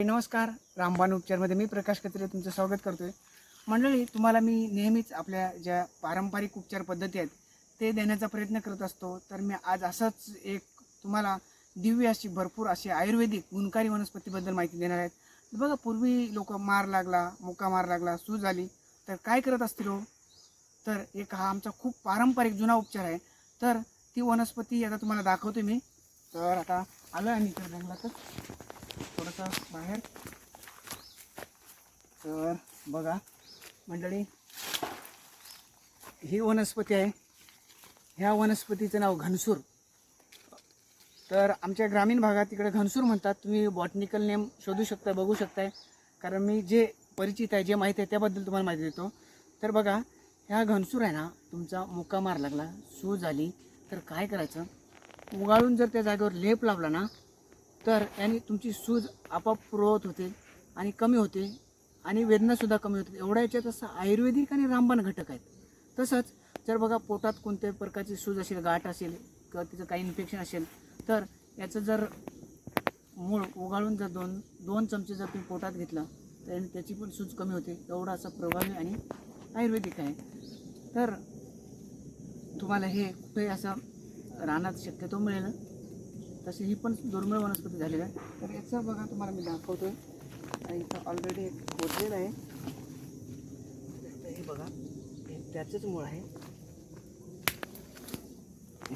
नमस्कार रामबाण उपचारमध्ये मी प्रकाश कत्रे तुमचं स्वागत करतोय. मंडळी तुम्हाला मी नेहमीच आपल्या ज्या पारंपरिक उपचार पद्धती आहेत ते देण्याचा प्रयत्न करत असतो. तर मी आज असंच एक तुम्हाला दिव्य अशी भरपूर अशी आयुर्वेदिक गुणकारी वनस्पतीबद्दल माहिती देणार आहेत बघा पूर्वी लोक मार लागला मुका मार लागला सूज आली तर काय करत असतील हो? तर एक हा आमचा खूप पारंपरिक जुना उपचार आहे. तर ती वनस्पती आता तुम्हाला दाखवतो मी. तर आता आलो आहे आम्ही जंगलातच. थोडंसं बाहेर. तर बघा मंडळी ही वनस्पती आहे. ह्या वनस्पतीचं नाव घनसूर. तर आमच्या ग्रामीण भागात तिकडे घनसूर म्हणतात. तुम्ही बॉटनिकल नेम शोधू शकता बघू शकताय. कारण मी जे परिचित आहे जे माहिती आहे त्याबद्दल तुम्हाला माहिती देतो. तर बघा ह्या घनसूर आहे ना तुमचा मुका मार लागला सूज आली. तर काय करायचं? उगाळून जर त्या जागेवर लेप लावला ना तर याने तुमची सूज आपाप पुरवत होते आणि कमी होते आणि वेदनासुद्धा कमी होते. एवढ्या याच्यात असं आयुर्वेदिक आणि रामबाण घटक आहेत. तसंच जर बघा पोटात कोणत्याही प्रकारची सूज असेल गाठ असेल किंवा तिचं काही इन्फेक्शन असेल तर याचं जर मूळ उगाळून जर दोन दोन चमचे जर तुम्ही पोटात घेतलं तर त्याची पण सूज कमी होते. एवढा असा प्रभावी आणि आयुर्वेदिक आहे. तर तुम्हाला हे कुठे असं रानात शक्यतो मिळेल. तशी ही पण दुर्मिळ वनस्पती झालेली आहे. तर याचं बघा तुम्हाला मी दाखवतो आणि इथं ऑलरेडी एक खोदलेलं आहे. हे बघा हे त्याचंच मूळ आहे.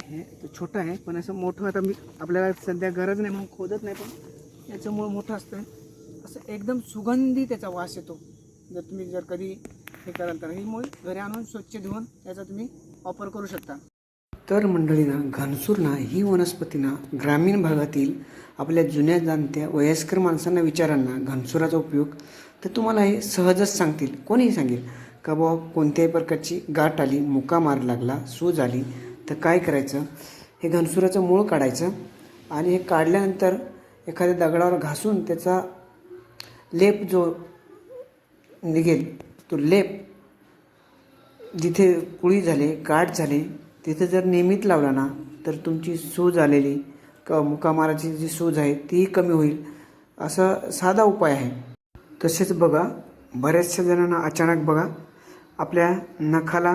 हे तर छोटं आहे पण असं मोठं आता मी आपल्याला सध्या गरज नाही म्हणून खोदत नाही पण याचं मूळ मोठं असतं असं एकदम सुगंधी त्याचा वास येतो. जर तुम्ही जर कधी हे कराल तर ही मूळ घरी आणून स्वच्छ धुवून याचा तुम्ही वापर करू शकता. तर मंडळींना घनसूरना ही वनस्पतींना ग्रामीण भागातील आपल्या जुन्या जाणत्या वयस्कर माणसांना विचारांना घनसुराचा उपयोग तर तुम्हाला हे सहजच सांगतील. कोणीही सांगेल का बाबा कोणत्याही प्रकारची गाठ आली मुका मार लागला सूज आली तर काय करायचं? हे घनसुराचं मूळ काढायचं आणि हे काढल्यानंतर एखाद्या दगडावर घासून त्याचा लेप जो निघेल तो लेप जिथे कुळी झाले गाठ झाली तिथे जर नियमित लावला ना तर तुमची सूज आलेली क मुकामाराची जी सूज आहे तीही कमी होईल असा साधा उपाय आहे. तसेच बघा बऱ्याचशा जणांना अचानक बघा आपल्या नखाला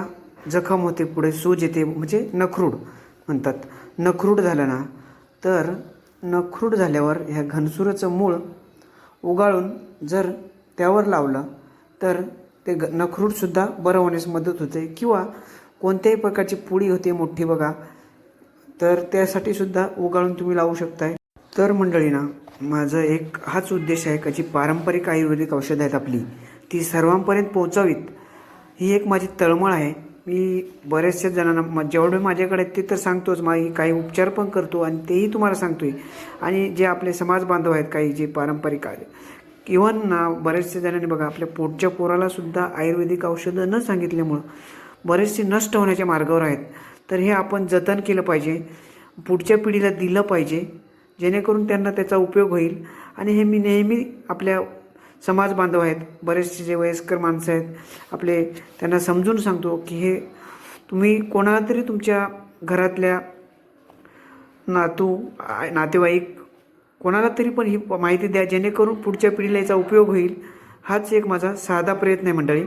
जखम होते पुढे सूज येते म्हणजे नखरूड म्हणतात. नखरूड झालं ना तर नखरूड झाल्यावर ह्या घनसुराचं मूळ उगाळून जर त्यावर लावलं तर ते ग नखरूडसुद्धा बरं होण्यास मदत होते. किंवा कोणत्याही प्रकारची पुडी होते मोठी बघा तर त्यासाठी सुद्धा उगाळून तुम्ही लावू शकताय. तर मंडळी ना माझं एक हाच उद्देश आहे का जी पारंपरिक आयुर्वेदिक औषधं आहेत आपली ती सर्वांपर्यंत पोहोचावीत ही एक माझी तळमळ आहे. मी बऱ्याचशा जणांना जेवढे माझ्याकडे आहेत ते तर सांगतोच माझी काही उपचार पण करतो आणि तेही तुम्हाला सांगतोय. आणि जे आपले समाज बांधव आहेत काही जे पारंपरिक इव्हन ना बऱ्याचशा जणांनी बघा आपल्या पोटच्या पोराला सुद्धा आयुर्वेदिक औषधं न सांगितल्यामुळं बरेचसे नष्ट होण्याच्या मार्गावर आहेत. तर हे आपण जतन केलं पाहिजे. पुढच्या पिढीला दिलं पाहिजे. जेणेकरून त्यांना त्याचा उपयोग होईल. आणि हे मी नेहमी आपल्या समाज बांधव आहेत. बरेचसे जे वयस्कर माणसं आहेत आपले त्यांना समजून सांगतो की हे तुम्ही कोणाला तरी तुमच्या घरातल्या नातू नातेवाईक कोणाला तरी पण ही माहिती द्या. जेणेकरून पुढच्या पिढीला याचा उपयोग होईल. हाच एक माझा साधा प्रयत्न आहे मंडळी.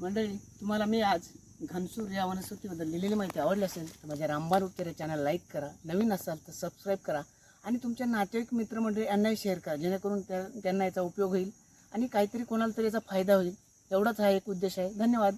मंडळी तुम्हाला मी आज घनसूर या वनस्पतीबद्दल लिहिलेली माहिती आवडली असेल तर माझ्या रामबार उपचार चॅनल लाईक करा. नवीन असाल तर सबस्क्राईब करा. आणि तुमच्या नातेवाईक मित्रमंडळी यांनाही शेअर करा. जेणेकरून त्या त्यांना याचा उपयोग होईल आणि काहीतरी कोणाला तरी याचा फायदा होईल. एवढाच हा एक उद्देश आहे. धन्यवाद.